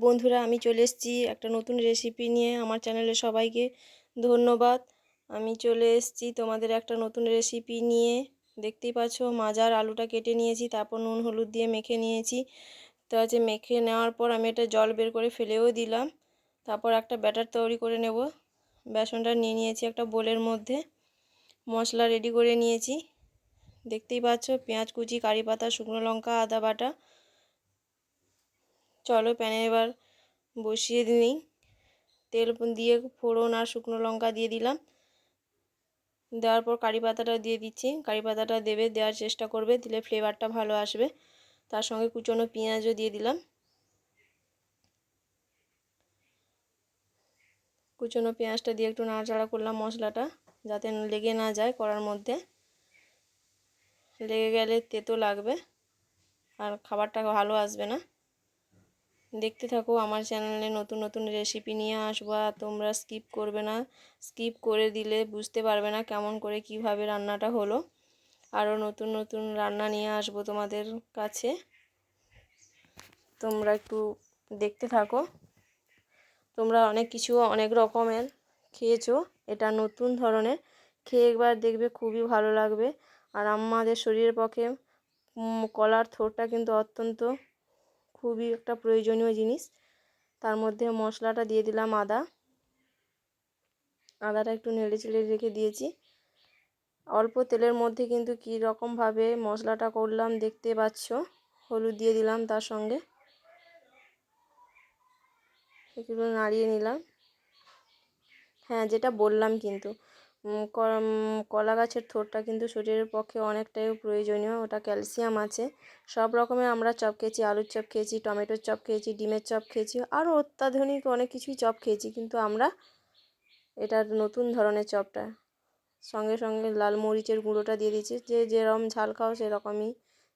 বন্ধুরা, আমি চলে এসেছি একটা নতুন রেসিপি নিয়ে আমার চ্যানেলে সবাইকে। ধন্যবাদ। আমি চলে এসেছি তোমাদের একটা নতুন রেসিপি নিয়ে। দেখতেই পাচ্ছ, মাজার আলুটা কেটে নিয়েছি, তারপর নুন, হলুদ দিয়ে মেখে নিয়েছি। তো আছে মেখে নেওয়ার পর আমি এটা জল বের করে ফেলেও দিলাম। তারপর একটা ব্যাটার তৈরি করে নেব। বেসনটা নিয়ে নিয়েছি একটা বোলের মধ্যে। মশলা রেডি করে নিয়েছি। দেখতেই পাচ্ছ, পেঁয়াজ কুচি, কারি পাতা, শুকনো লঙ্কা, আদা বাটা। চলো প্যানে এবার বসিয়ে দিই। তেল দিয়ে ফোড়ন আর শুকনো লঙ্কা দিয়ে দিলাম। দেওয়ার পর কারি পাতাটা দিয়ে দিচ্ছি। কারি পাতাটা দেবে, দেওয়ার চেষ্টা করবে, দিলে ফ্লেভারটা ভালো আসবে। তার সঙ্গে কুচনো পেঁয়াজও দিয়ে দিলাম। কুচনো পেঁয়াজটা দিয়ে একটু নাড়াচাড়া করলাম মশলাটা, যাতে লেগে না যায় করার মধ্যে। লেগে গেলে তেতো লাগবে আর খাবারটা ভালো আসবে না। দেখতে থাকো, আমার চ্যানেলে নতুন নতুন রেসিপি নিয়ে আসব আর তোমরা স্কিপ করবে না। স্কিপ করে দিলে বুঝতে পারবে না কেমন করে কীভাবে রান্নাটা হলো। আরও নতুন নতুন রান্না নিয়ে আসব তোমাদের কাছে। তোমরা একটু দেখতে থাকো। তোমরা অনেক কিছু, অনেক রকমের খেয়েছো, এটা নতুন ধরনের। খেয়ে একবার দেখবে, খুবই ভালো লাগবে। আর আমাদের শরীরের পক্ষে কলার থোরটা কিন্তু অত্যন্ত খুবই একটা প্রয়োজনীয় জিনিস। তার মধ্যে মশলাটা দিয়ে দিলাম আদা। আদাটা একটু নেড়ে চেড়ে রেখে দিয়েছি। অল্প তেলের মধ্যে কিন্তু কী রকমভাবে মশলাটা করলাম দেখতে পাচ্ছ। হলুদ দিয়ে দিলাম তার সঙ্গে। একটু নাড়িয়ে নিলাম। হ্যাঁ যেটা বললাম কিন্তু। কলা গাছের থোরটা কিন্তু শরীরের পক্ষে অনেকটাই প্রয়োজনীয়। ওটা ক্যালসিয়াম আছে। সব রকমের আমরা চপ খেয়েছি, আলুর চপ খেয়েছি, টমেটোর চপ খেয়েছি, ডিমের চপ খেয়েছি, আরও অত্যাধুনিক অনেক কিছুই চপ খেয়েছি। কিন্তু আমরা এটা নতুন ধরনের চপটা সঙ্গে সঙ্গে লাল মরিচের গুঁড়োটা দিয়ে দিয়েছি। যে যেরকম ঝাল খাও সেরকমই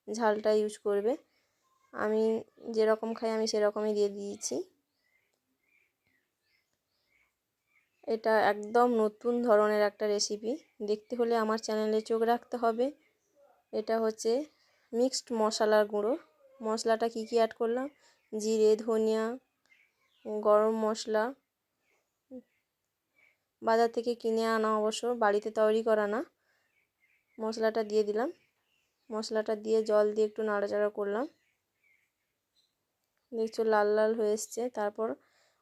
ঝালটা ইউজ করবে। আমি যেরকম খাই আমি সেরকমই দিয়ে দিয়েছি। এটা একদম নতুন ধরনের একটা রেসিপি দেখতে হলে আমার চ্যানেলে চোখ রাখতে হবে। এটা হচ্ছে মিক্সড মশলার গুঁড়ো। মশলাটা কি কি অ্যাড করলাম? জিরে, ধনিয়া, গরম মশলা। বাজার থেকে কিনে আনা অবশ্য, বাড়িতে তৈরি করা না। মশলাটা দিয়ে দিলাম। মশলাটা দিয়ে জল দিয়ে একটু নাড়াচাড়া করলাম। দেখছ লাল লাল হয়ে এসছে। তারপর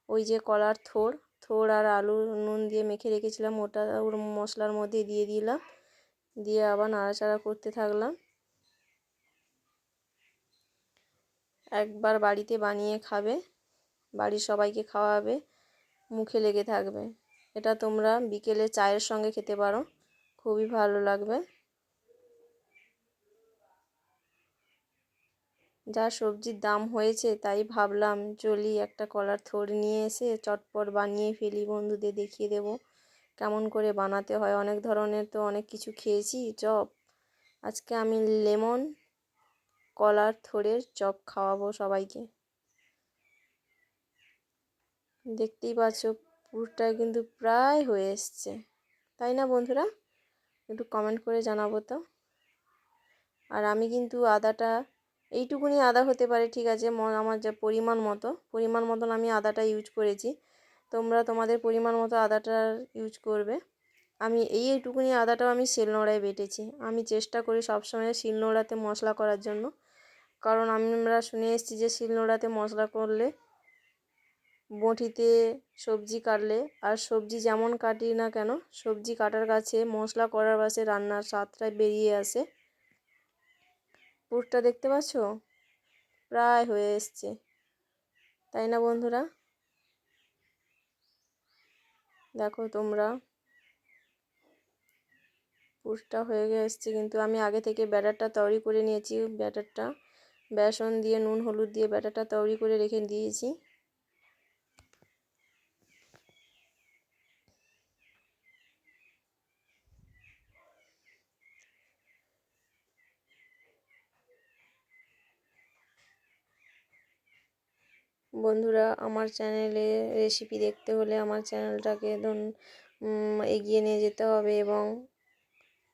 ওই যে কলার থোড় থোড় আর আলু নুন দিয়ে মেখে রেখেছিলাম। ওটা ওর মশলার মধ্যে দিয়ে দিলাম। দিয়ে আবার নাড়াচাড়া করতে থাকলাম। একবার বাড়িতে বানিয়ে খাবে। বাড়ির সবাইকে খাওয়াবে। মুখে লেগে থাকবে। এটা তোমরা বিকেলে চায়ের সঙ্গে খেতে পারো। খুবই ভালো লাগবে। যা সবজির দাম হয়েছে তাই ভাবলাম চলি একটা কলার থোর নিয়ে এসে চটপট বানিয়ে ফেলি বন্ধুদের দেখিয়ে দেব। কেমন করে বানাতে হয়? অনেক ধরনের তো অনেক কিছু খেয়েছি। চপ। আজকে আমি লেমন কলার থোড়ের চপ খাওয়াবো সবাইকে। দেখতেই পাচ্ছ পুরটা কিন্তু প্রায় হয়ে এসছে। তাই না বন্ধুরা? একটু কমেন্ট করে জানাব তো। আর আমি কিন্তু আদাটা এইটুকুনি আদা হতে পারে, ঠিক আছে? আমার যা পরিমাণ মতো, পরিমাণ মতন আমি আদাটা ইউজ করেছি। তোমরা তোমাদের পরিমাণ মতো আদাটা ইউজ করবে। আমি এই এইটুকুনি আদাটাও আমি শিলনোড়ায় বেটেছি। আমি চেষ্টা করি সবসময় শিলনোড়াতে মশলা করার জন্য। কারণ আমরা শুনে এসেছি যে শিলনোড়াতে মশলা করলে বঁটিতে সবজি কাটলে, আর সবজি যেমন কাটি না কেন, সবজি কাটার কাছে মশলা করার বাসে রান্নার স্বাদটা বেরিয়ে আসে। পুরটা দেখতে পাচ্ছ? প্রায় হয়ে এসছে। তাই না বন্ধুরা? দেখো তোমরা। পুরটা হয়ে এসছে কিন্তু আমি আগে থেকে ব্যাটারটা তৈরি করে নিয়েছি, ব্যাটারটা। বেসন দিয়ে, নুন, হলুদ দিয়ে ব্যাটারটা তৈরি করে রেখে দিয়েছি। বন্ধুরা, আমার চ্যানেলে রেসিপি দেখতে হলে আমার চ্যানেলটাকে ধরুন এগিয়ে নিয়ে যেতে হবে এবং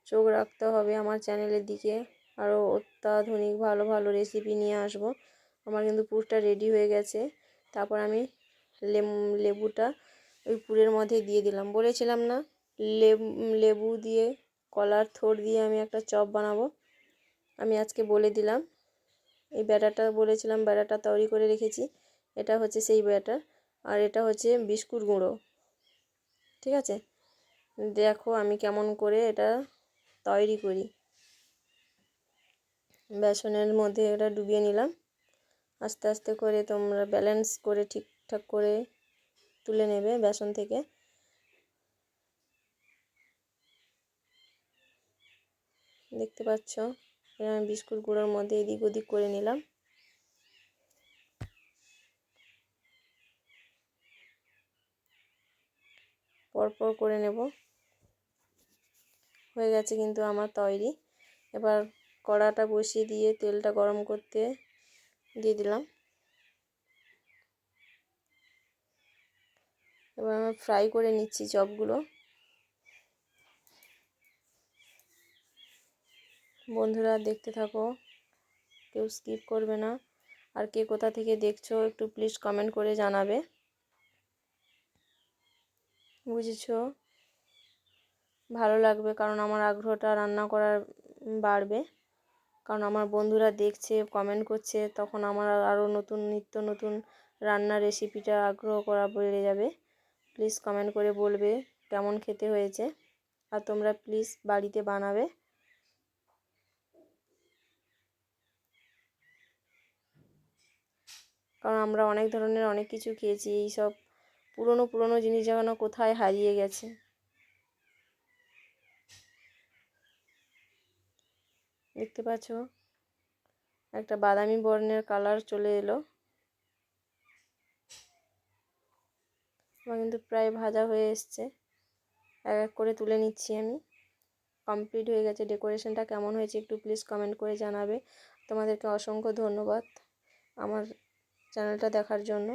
চোখ রাখতে হবে আমার চ্যানেলের দিকে। আরও অত্যাধুনিক ভালো ভালো রেসিপি নিয়ে আসব। আমার কিন্তু পুরটা রেডি হয়ে গেছে। তারপর আমি লেবুটা ওই পুরের মধ্যে দিয়ে দিলাম। বলেছিলাম না লেবু দিয়ে, কলার থোড় দিয়ে আমি একটা চপ বানাবো। আমি আজকে বলে দিলাম। এই ব্যাটারটা বলেছিলাম, ব্যাটারটা তৈরি করে রেখেছি। এটা হচ্ছে সেই ব্যাটার আর এটা হচ্ছে বিস্কুট গুঁড়ো। ঠিক আছে? দেখো আমি কেমন করে এটা তৈরি করি। বেসনের মধ্যে এটা ডুবিয়ে নিলাম। আস্তে আস্তে করে তোমরা ব্যালেন্স করে ঠিকঠাক করে তুলে নেবে বেসন থেকে। দেখতে পাচ্ছ? আমি বিস্কুট গুঁড়োর মধ্যে এদিক ওদিক করে নিলাম। পরপর করে নেব। হয়ে গেছে কিন্তু আমার তৈরি। এবার কড়াটা বসিয়ে দিয়ে তেলটা গরম করতে দিয়ে দিলাম। এবার আমি ফ্রাই করে নিচ্ছি চপগুলো। বন্ধুরা দেখতে থাকো, কেউ স্কিপ করবে না। আর কে কোথা থেকে দেখছ একটু প্লিজ কমেন্ট করে জানাবে। বুঝেছ? ভালো লাগবে কারণ আমার আগ্রহটা রান্না করার বাড়বে। কারণ আমার বন্ধুরা দেখছে কমেন্ট করছে, তখন আমার আরও নতুন, নিত্য নতুন রান্নার রেসিপিটা আগ্রহ করা বেড়ে যাবে। প্লিজ কমেন্ট করে বলবে কেমন খেতে হয়েছে। আর তোমরা প্লিজ বাড়িতে বানাবে। কারণ আমরা অনেক ধরনের অনেক কিছু খেয়েছি এই সব পুরনো পুরনো জিনিস যেন কোথায় হারিয়ে গেছে। দেখতে পাচ্ছ? একটা বাদামি বর্ণের কালার চলে এলো। আমার কিন্তু প্রায় ভাজা হয়ে এসছে। এক এক করে তুলে নিচ্ছি আমি। কমপ্লিট হয়ে গেছে। ডেকোরেশনটা কেমন হয়েছে একটু প্লিজ কমেন্ট করে জানাবে। তোমাদেরকে অসংখ্য ধন্যবাদ আমার চ্যানেলটা দেখার জন্য।